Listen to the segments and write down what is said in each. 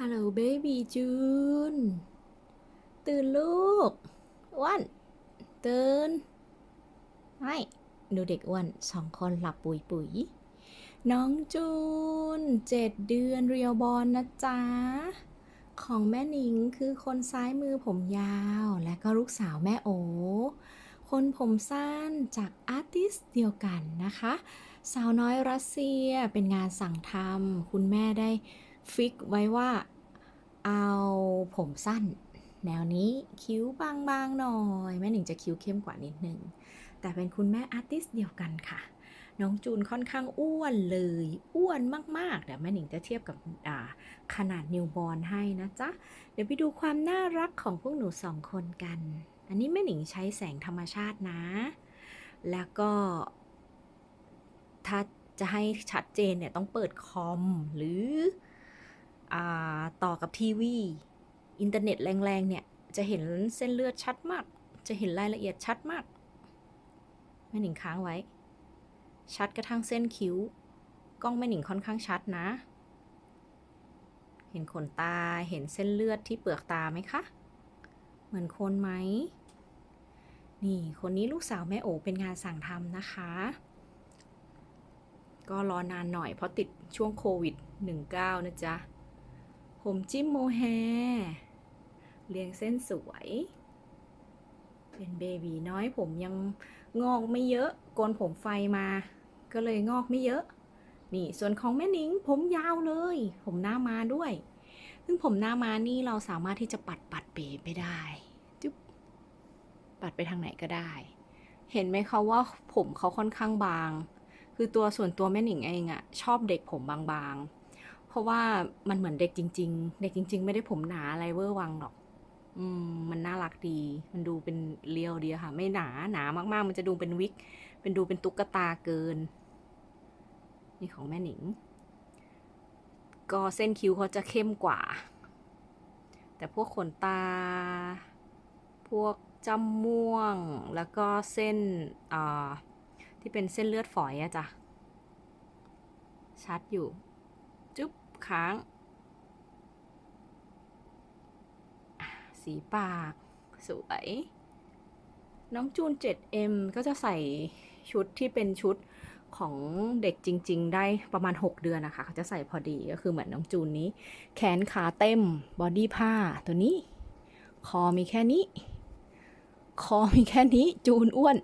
ฮัลโหลเบบี้จูน ตื่นลูกอ้วนตื่นไม่ดูเด็กอ้วนสองคนหลับปุ๋ยปุ๋ย น้องจูนเจ็ดเดือนเรียวบอลนะจ๊ะ ของแม่หนิงคือคนซ้ายมือผมยาว และก็ลูกสาวแม่โอ คนผมสั้นจากอาร์ติสเดียวกันนะคะ สาวน้อยรัสเซียเป็นงานสั่งทำคุณแม่ได้ ฟิกไว้ว่า เอาผมสั้น แนวนี้คิ้วบางๆหน่อย แม่หนิงจะคิ้วเข้มกว่านิดนึง แต่เป็นคุณแม่อาร์ติสเดียวกันค่ะ น้องจูนค่อนข้างอ้วนเลย อ้วนมากๆ เดี๋ยวแม่หนิงจะเทียบกับขนาดนิวบอร์นให้นะจ๊ะ เดี๋ยวไปดูความน่ารักของพวกหนูสองคนกัน อันนี้แม่หนิงใช้แสงธรรมชาตินะ แล้วก็ถ้าจะให้ชัดเจนเนี่ยต้องเปิดคอมหรือ ต่อกับทีวี อินเทอร์เน็ตแรงๆเนี่ย จะเห็นเส้นเลือดชัดมาก จะเห็นรายละเอียดชัดมากแม่หนิงค้างไว้ ชัดกระทั่งเส้นคิ้ว กล้องแม่หนิงค่อนข้างชัดนะ เห็นขนตาเห็นเส้นเลือดที่เปลือกตาไหมคะ เหมือนคนไหมนี่คนนี้ลูกสาวแม่โอเป็นงานสั่งทำนะคะ ก็รอนานหน่อยเพราะติดช่วงโควิด 19 นะจ๊ะ ผมจิ้มโมแฮเรียงเส้นสวย เป็นเบบีน้อยผมยังงอกไม่เยอะโกนผมไฟมา ก็เลยงอกไม่เยอะ นี่ส่วนของแม่นิงผมยาวเลย ผมหน้ามาด้วย ซึ่งผมหน้ามานี่เราสามารถที่จะปัดปัดเปไปได้จุ๊บปัดไปทางไหนก็ได้ เห็นไหมคะว่าผมเขาค่อนข้างบาง คือตัวส่วนตัวแม่หนิงเองอะชอบเด็กผมบางๆ ราะว่ามันเหมือนเด็กจริง ๆ เด็กจริง ๆ ไม่ได้ผมหนาอะไรเวอร์วังหรอก อืม มันน่ารักดี มันดูเป็นเรียวดีอะค่ะ ไม่หนาหนามากๆ มันจะดูเป็นวิก เป็นดูเป็นตุ๊กตาเกิน นี่ของแม่หนิง ก็เส้นคิ้วเขาจะเข้มกว่า แต่พวกขนตา พวกจม่วง แล้วก็เส้นอ่าที่เป็นเส้นเลือดฝอยอะจ้ะ ชัดอยู่ ค้าง สีปาก สวย น้องจูน 7M ก็จะใส่ชุดที่เป็นชุดของเด็กจริง ๆ ได้ประมาณ 6 เดือนนะคะเขาจะใส่พอดีก็คือเหมือนน้องจูนนี้ แขนขาเต็ม บอดี้ผ้าตัวนี้ คอมีแค่นี้ คอมีแค่นี้จูนอ้วน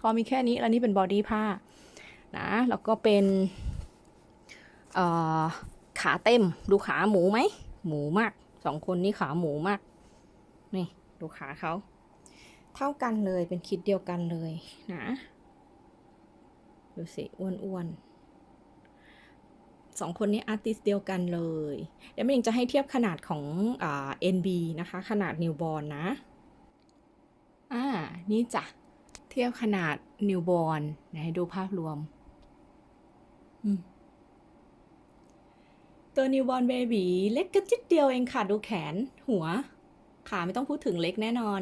คอมีแค่นี้ แล้วนี่เป็นบอดี้ผ้านะ แล้วก็เป็น เอ่อ ขาเต็ม ดูขาหมูไหม หมูมาก สองคนนี้ขาหมูมาก นี่ ดูขาเขา เท่ากันเลยเป็นคิดเดียวกันเลยนะ ดูสิ อ้วนๆสองคนนี้อาร์ติสเดียวกันเลย เดี๋ยวแม่งจะให้เทียบขนาดของอ่า NB นะคะ ขนาดนิวบอ r n นะ อ่า นี่จ้ะ เทียบขนาดนิวบอ r n ให้ดูภาพรวม อืม ตัวนิวบอ r n เบบีเล็กกระจิดเดียวเองค่ะ ดูแขนหัว ขาไม่ต้องพูดถึงเล็กแน่นอน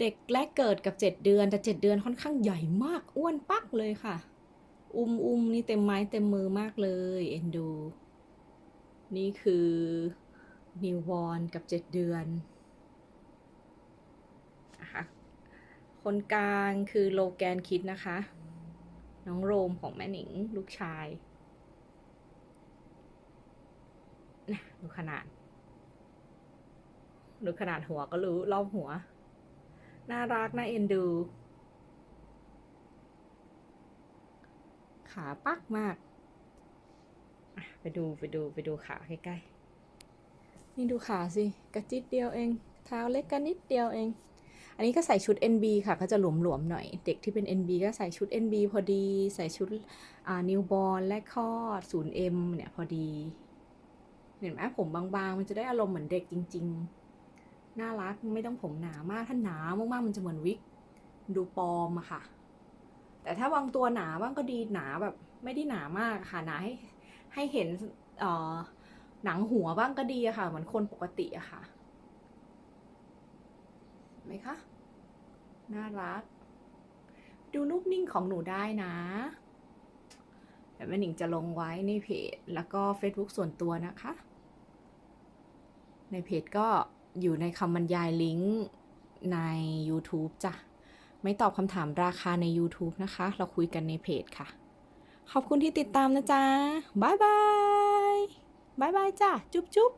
เด็กแรกเกิดกับ 7 เดือนแต่ 7 เดือนค่อนข้างใหญ่มากอ้วนปักเลยค่ะ อุ้มอุ้มนี่เต็มไม้เต็มมือมากเลย เอ็นดู นี่คือนิวบอ r n กับ 7 เดือนนะคะคนกลางคือโลแกนคิดนะคะ น้องโรมของแม่หนิงลูกชาย นะดูขนาด ดูขนาดหัวก็รู้รอบหัว น่ารักน่าเอ็นดู ขาปักมาก ไปดูไปดูไปดูขาใกล้ๆ นี่ดูขาสิ กระจิตเดียวเอง เท้าเล็กกันนิดเดียวเอง อันนี้ก็ใส่ชุด NB ค่ะ ก็จะหลวมๆหน่อย เด็กที่เป็น NB ก็ใส่ชุด NB พอดี ใส่ชุดนิวบอ r n และคลอด 0M เนี่ยพอดี เห็นไหมผมบางๆ มันจะได้อารมณ์เหมือนเด็กจริง ๆ น่ารักไม่ต้องผมหนามากถ้าหนามากๆมันจะเหมือนวิกดูปลอมอะค่ะ แต่ถ้าบางตัวหนาบ้างก็ดีหนาแบบไม่ได้หนามากค่ะหนาให้ให้เห็นเอ่อหนังหัวบ้างก็ดีอะค่ะ เหมือนคนปกติอะค่ะเห็นไหมคะ น่ารัก ดูรูปนิ่งของหนูได้นะ แม่หนิงจะลงไว้ในเพจ แล้วก็ Facebook ส่วนตัวนะคะ ในเพจก็อยู่ในคำบรรยายลิงก์ใน YouTube จ้ะ ไม่ตอบคำถามราคาใน YouTube นะคะ เราคุยกันในเพจค่ะ ขอบคุณที่ติดตามนะจ๊ะ บ๊ายบาย บ๊ายบายจ้ะ จุ๊บจุ๊บ